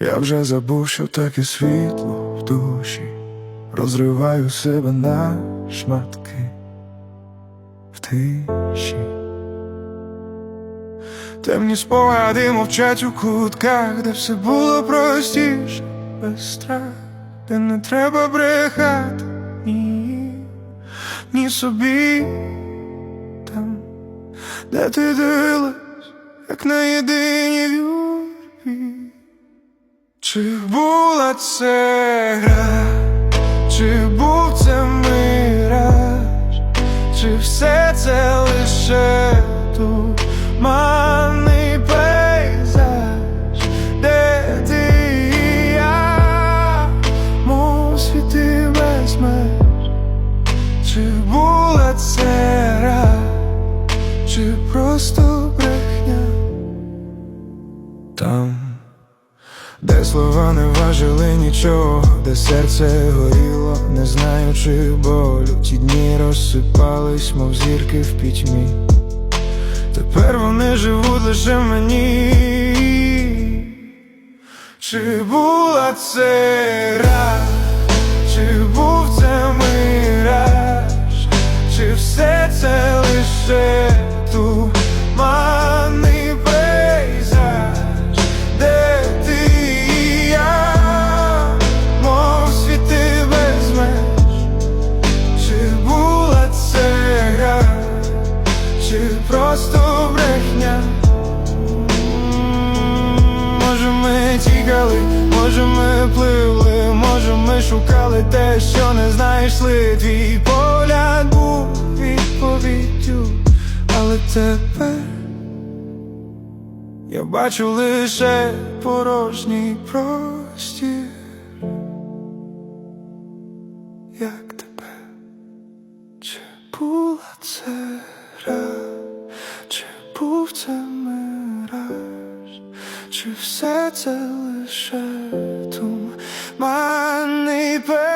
Я вже забув, що таке світло в душі, розриваю себе на шматки. В тиші. Темні спогади мовчать у кутках, де все було простіше, без страх, де не треба брехати. Ні, ні собі. Там, де ти дивилась, як на єдиній юрбі. Чи була це гра, чи був це мираж, чи все це лише туманний пейзаж, де ти і я, світи без меж, чи була це гра, чи просто слова не важили нічого, де серце горіло, не знаючи болю, ті дні розсипались, мов зірки в пітьмі. Тепер вони живуть лише мені. Чи була це гра, чи був це мираж, чи все це лише туманний тікали, може ми пливли, може ми шукали те, що не знайшли. Твій погляд був відповіддю, але тепер я бачу лише порожній простір, як тебе, чи була це гра, Чи все це лише туманний пер?